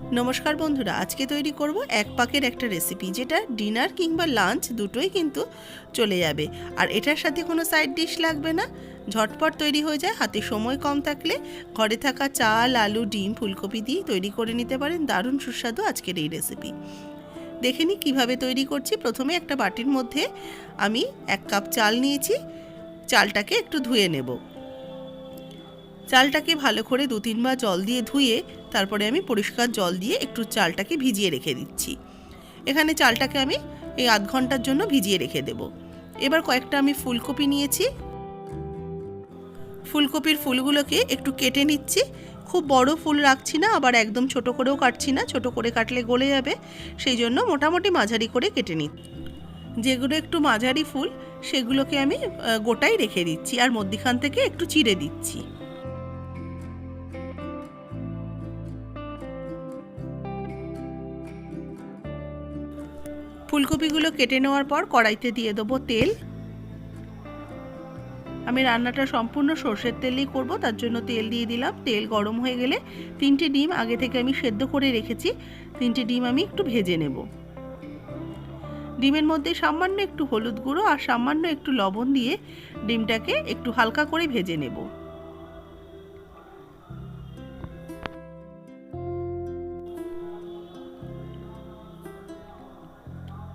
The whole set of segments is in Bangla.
নমস্কার বন্ধুরা, আজকে তৈরি করব এক পাকের একটা রেসিপি যেটা ডিনার কিংবা লাঞ্চ দুটোই কিন্তু চলে যাবে। আর এটার সাথে কোনো সাইড ডিশ লাগবে না। ঝটপট তৈরি হয়ে যায়, হাতে সময় কম থাকলে ঘরে থাকা চাল, আলু, ডিম, ফুলকপি দিয়ে তৈরি করে নিতে পারেন। দারুণ সুস্বাদু আজকের এই রেসিপি দেখে নিই কীভাবে তৈরি করছি। প্রথমে একটা বাটির মধ্যে আমি এক কাপ চাল নিয়েছি। চালটাকে একটু ধুয়ে নেব। চালটাকে ভালো করে দু তিনবার জল দিয়ে ধুয়ে তারপরে আমি পরিষ্কার জল দিয়ে একটু চালটাকে ভিজিয়ে রেখে দিচ্ছি। এখানে চালটাকে আমি এই আধ ঘণ্টার জন্য ভিজিয়ে রেখে দেব। এবার কয়েকটা আমি ফুলকপি নিয়েছি। ফুলকপির ফুলগুলোকে একটু কেটে নিচ্ছি। খুব বড় ফুল রাখছি না, আবার একদম ছোট করেও কাটছি না, ছোট করে কাটলে গলে যাবে। সেই জন্য মোটামুটি মাঝারি করে কেটে নিচ্ছি। যেগুলো একটু মাঝারি ফুল, সেগুলোকে আমি গোটাই রেখে দিচ্ছি। আর মধ্যিখান থেকে একটু চিড়ে দিচ্ছি। ফুলকপিগুলো কেটে নেওয়ার পর কড়াইতে দিয়ে দেবো তেল। আমি রান্নাটা সম্পূর্ণ সর্ষের তেলেই করব, তার জন্য তেল দিয়ে দিলাম। তেল গরম হয়ে গেলে তিনটে ডিম আগে থেকে আমি সেদ্ধ করে রেখেছি। তিনটে ডিম আমি একটু ভেজে নেব। ডিমের মধ্যে সামান্য একটু হলুদ গুঁড়ো আর সামান্য একটু লবণ দিয়ে ডিমটাকে একটু হালকা করে ভেজে নেব।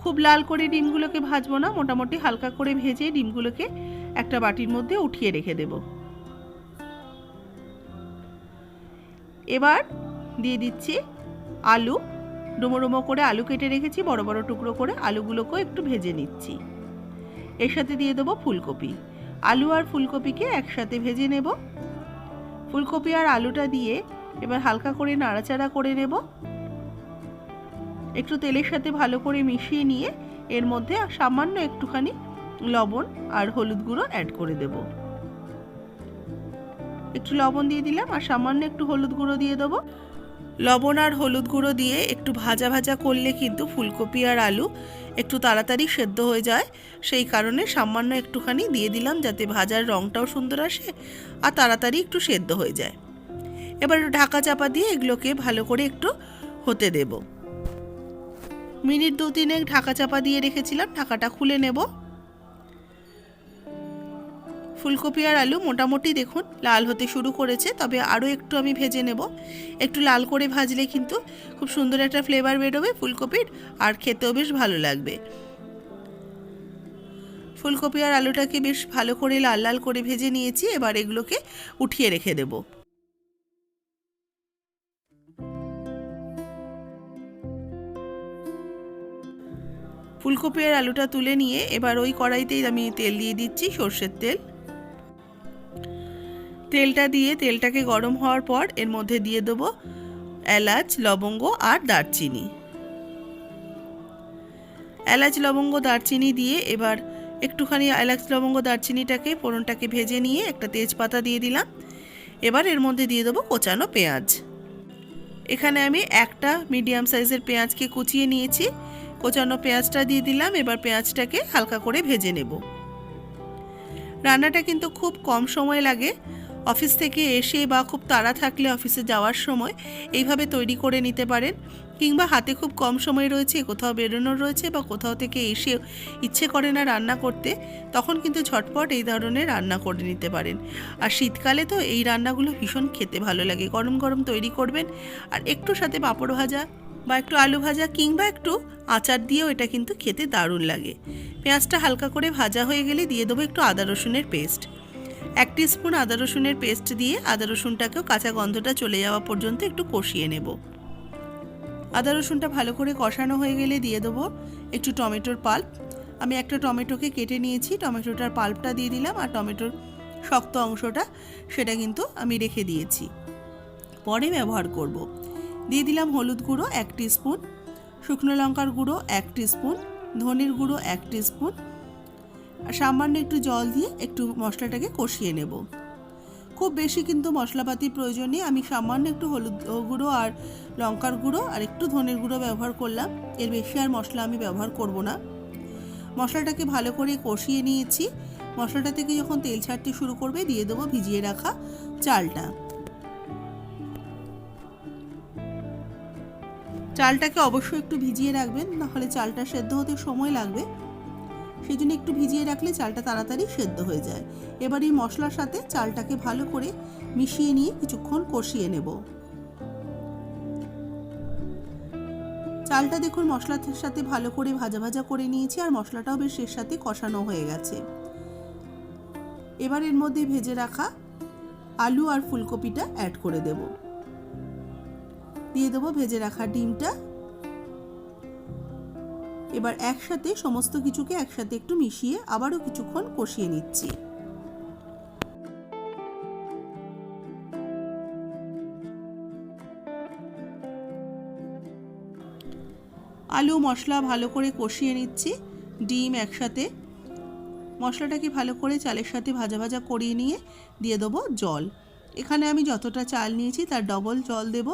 খুব লাল করে ডিমগুলোকে ভাজবো না, মোটামুটি হালকা করে ভেজে ডিমগুলোকে একটা বাটির মধ্যে উঠিয়ে রেখে দেব। এবার দিয়ে দিচ্ছি আলু। ডুমো ডুমো করে আলু কেটে রেখেছি, বড় বড় টুকরো করে আলুগুলোকেও একটু ভেজে নিচ্ছি। এর সাথে দিয়ে দেবো ফুলকপি। আলু আর ফুলকপিকে একসাথে ভেজে নেব। ফুলকপি আর আলুটা দিয়ে এবার হালকা করে নাড়াচাড়া করে নেব। একটু তেলের সাথে ভালো করে মিশিয়ে নিয়ে এর মধ্যে সামান্য একটুখানি লবণ আর হলুদ গুঁড়ো অ্যাড করে দেব। একটু লবণ দিয়ে দিলাম আর সামান্য একটু হলুদ গুঁড়ো দিয়ে দেবো। লবণ আর হলুদ গুঁড়ো দিয়ে একটু ভাজা ভাজা করলে কিন্তু ফুলকপি আর আলু একটু তাড়াতাড়ি সেদ্ধ হয়ে যায়। সেই কারণে সামান্য একটুখানি দিয়ে দিলাম যাতে ভাজার রঙটাও সুন্দর আসে আর তাড়াতাড়ি একটু সেদ্ধ হয়ে যায়। এবার ঢাকা চাপা দিয়ে এগুলোকে ভালো করে একটু হতে দেবো। মিনিট দু তিনেক ঢাকা চাপা দিয়ে রেখেছিলাম, ঢাকাটা খুলে নেব। ফুলকপি আর আলু মোটামুটি দেখুন লাল হতে শুরু করেছে, তবে আরও একটু আমি ভেজে নেব। একটু লাল করে ভাজলে কিন্তু খুব সুন্দর একটা ফ্লেভার বেরোবে ফুলকপির, আর খেতেও বেশ ভালো লাগবে। ফুলকপি আর আলুটাকে বেশ ভালো করে লাল লাল করে ভেজে নিয়েছি, এবার এগুলোকে উঠিয়ে রেখে দেবো। ফুলকপি আর আলুটা তুলে নিয়ে এবার ওই কড়াইতেই আমি তেল দিয়ে দিচ্ছি সর্ষের তেল। তেলটা দিয়ে তেলটাকে গরম হওয়ার পর এর মধ্যে দিয়ে দেবো এলাচ, লবঙ্গ আর দারচিনি। এলাচ, লবঙ্গ, দারচিনি দিয়ে এবার একটুখানি এলাচ, লবঙ্গ, দারচিনিটাকে, ফোড়নটাকে ভেজে নিয়ে একটা তেজপাতা দিয়ে দিলাম। এবার এর মধ্যে দিয়ে দেবো কোচানো পেঁয়াজ। এখানে আমি একটা মিডিয়াম সাইজের পেঁয়াজকে কুচিয়ে নিয়েছি। কোচানো পেঁয়াজটা দিয়ে দিলাম, এবার পেঁয়াজটাকে হালকা করে ভেজে নেব। রান্নাটা কিন্তু খুব কম সময় লাগে। অফিস থেকে এসে বা খুব তাড়া থাকলে অফিসে যাওয়ার সময় এইভাবে তৈরি করে নিতে পারেন, কিংবা হাতে খুব কম সময় রয়েছে, কোথাও বেরোনোর রয়েছে বা কোথাও থেকে এসে ইচ্ছে করে না রান্না করতে, তখন কিন্তু ঝটপট এই ধরনের রান্না করে নিতে পারেন। আর শীতকালে তো এই রান্নাগুলো ভীষণ খেতে ভালো লাগে। গরম গরম তৈরি করবেন আর একটু সাথে পাঁপড় ভাজা বা একটু আলু ভাজা কিংবা একটু আচার দিয়েও এটা কিন্তু খেতে দারুণ লাগে। পেঁয়াজটা হালকা করে ভাজা হয়ে গেলে দিয়ে দেবো একটু আদা রসুনের পেস্ট। এক স্পুন আদা রসুনের পেস্ট দিয়ে আদা রসুনটাকেও কাঁচা গন্ধটা চলে যাওয়া পর্যন্ত একটু কষিয়ে নেব। আদা রসুনটা ভালো করে কষানো হয়ে গেলে দিয়ে দেবো একটু টমেটোর পাল্প। আমি একটা টমেটোকে কেটে নিয়েছি, টমেটোটার পাল্পটা দিয়ে দিলাম আর টমেটোর শক্ত অংশটা সেটা কিন্তু আমি রেখে দিয়েছি। পরে ব্যবহার করব। দিয়ে দিলাম হলুদ গুঁড়ো এক স্পুন শুকনো লঙ্কার গুঁড়ো এক স্পুন ধনের গুঁড়ো এক স্পুন আর সামান্য একটু জল দিয়ে একটু মশলাটাকে কষিয়ে নেব। খুব বেশি কিন্তু মশলাপাতির প্রয়োজন নেই, আমি সামান্য একটু হলুদ গুঁড়ো আর লঙ্কার গুঁড়ো আর একটু ধনের গুঁড়ো ব্যবহার করলাম, এর বেশি আর মশলা আমি ব্যবহার করব না। মশলাটাকে ভালো করে কষিয়ে নিয়েছি, মশলাটা থেকে যখন তেল ছাড়তে শুরু করবে, দিয়ে দেবো ভিজিয়ে রাখা চালটা। চালটাকে অবশ্যই একটু ভিজিয়ে রাখবেন, নাহলে চালটা সেদ্ধ হতে সময় লাগবে। সেই জন্য একটু ভিজিয়ে রাখলে চালটা তাড়াতাড়ি সেদ্ধ হয়ে যায়। এবার এই মশলার সাথে চালটাকে ভালো করে মিশিয়ে নিয়ে কিছুক্ষণ কষিয়ে নেব। চালটা দেখুন মশলার সাথে ভালো করে ভাজা ভাজা করে নিয়েছি, আর মশলাটাও বেশ এর সাথে কষানো হয়ে গেছে। এবার এর মধ্যে ভেজে রাখা আলু আর ফুলকপিটা অ্যাড করে দেব। দিয়ে দেবো ভেজে রাখা ডিমটা। এবার একসাথে সমস্ত কিছুকে একসাথে একটু মিশিয়ে আবারও কিছুক্ষণ কষিয়ে নিচ্ছি। আলু, মশলা ভালো করে কষিয়ে নিচ্ছি, ডিম একসাথে। মশলাটাকে ভালো করে চালের সাথে ভাজা ভাজা করিয়ে নিয়ে দিয়ে দেবো জল। এখানে আমি যতটা চাল নিয়েছি তার ডবল জল দেব।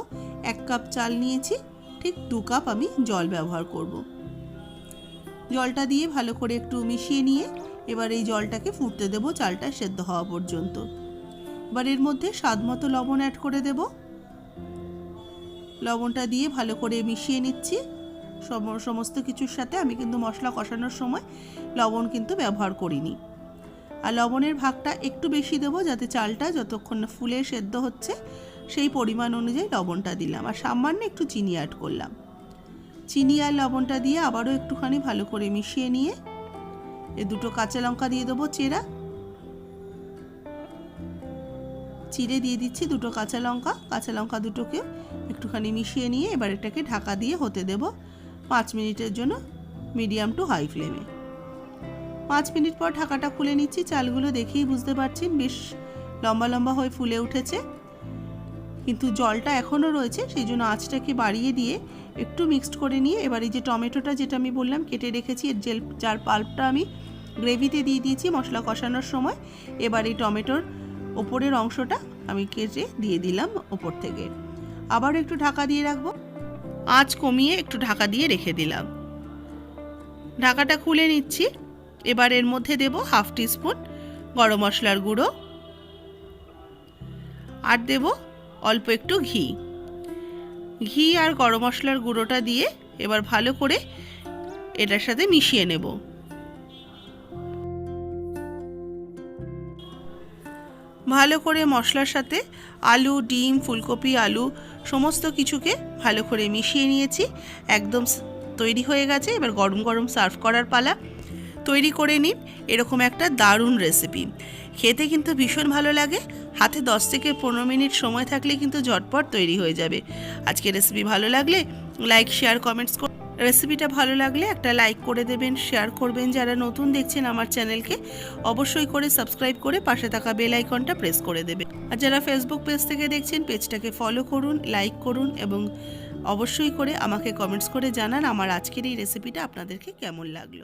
এক কাপ চাল নিয়েছি, ঠিক দু কাপ আমি জল ব্যবহার করব। জলটা দিয়ে ভালো করে একটু মিশিয়ে নিয়ে এবার এই জলটাকে ফুটতে দেব চালটা সেদ্ধ হওয়া পর্যন্ত। এবার এর মধ্যে স্বাদ মতো লবণ অ্যাড করে দেব। লবণটা দিয়ে ভালো করে মিশিয়ে নিচ্ছি। সম- সমস্ত কিছুর সাথে আমি কিন্তু মশলা কষানোর সময় লবণ কিন্তু ব্যবহার করিনি। আর লবণের ভাগটা একটু বেশি দেবো যাতে চালটা যতক্ষণ না ফুলে সেদ্ধ হচ্ছে সেই পরিমাণ অনুযায়ী লবণটা দিলাম। আর সামান্য একটু চিনি অ্যাড করলাম। চিনি আর লবণটা দিয়ে আবারও একটুখানি ভালো করে মিশিয়ে নিয়ে এ দুটো কাঁচা লঙ্কা দিয়ে দেবো চেরা। চিড়ে দিয়ে দিচ্ছি দুটো কাঁচা লঙ্কা। কাঁচা লঙ্কা দুটোকে একটুখানি মিশিয়ে নিয়ে এবার এটাকে ঢাকা দিয়ে হতে দেব পাঁচ মিনিটের জন্য মিডিয়াম টু হাই ফ্লেমে। পাঁচ মিনিট পর ঢাকাটা খুলে নিচ্ছি। চালগুলো দেখেই বুঝতে পারছেন বেশ লম্বা লম্বা হয়ে ফুলে উঠেছে। কিন্তু জলটা এখনও রয়েছে, সেই জন্য আঁচটাকে বাড়িয়ে দিয়ে একটু মিক্সড করে নিয়ে এবার এই যে টমেটোটা যেটা আমি বললাম, কেটে রেখেছি, এর জেল, যার পাল্পটা আমি গ্রেভিতে দিয়ে দিয়েছি মশলা কষানোর সময়, এবার এই টমেটোর ওপরের অংশটা আমি কেটে দিয়ে দিলাম ওপর থেকে। আবার একটু ঢাকা দিয়ে রাখব। আঁচ কমিয়ে একটু ঢাকা দিয়ে রেখে দিলাম। ঢাকাটা খুলে নিচ্ছি। এবার এর মধ্যে দেব হাফ টিস্পুন গরম মশলার গুঁড়ো। আর দেব অল্প একটু ঘি। ঘি আর গরম মশলার গুঁড়োটা দিয়ে এবার ভালো করে এটার সাথে মিশিয়ে নেব। ভালো করে মশলার সাথে আলু, ডিম, ফুলকপি, আলু সমস্ত কিছুকে ভালো করে মিশিয়ে নিয়েছি। একদম তৈরি হয়ে গেছে। এবার গরম গরম সার্ভ করার পালা। তৈরি করে নিন, এরকম একটা দারুণ রেসিপি খেতে কিন্তু ভীষণ ভালো লাগে, হাতে দশ থেকে পনেরো মিনিট সময় থাকলে কিন্তু ঝটপট তৈরি হয়ে যাবে। আজকে রেসিপি ভালো লাগলে লাইক শেয়ার কমেন্টস রেসিপিটা ভালো লাগলে একটা লাইক করে দেবেন শেয়ার করবেন। যারা নতুন দেখছেন আমার চ্যানেলকে অবশ্যই করে সাবস্ক্রাইব করে পাশে থাকা বেল আইকনটা প্রেস করে দেবেন। আর যারা ফেসবুক পেজ থেকে দেখছেন পেজটাকে ফলো করুন লাইক করুন এবং অবশ্যই করে আমাকে কমেন্টস করে জানান আমার আজকের এই রেসিপিটা আপনাদেরকে কেমন লাগল।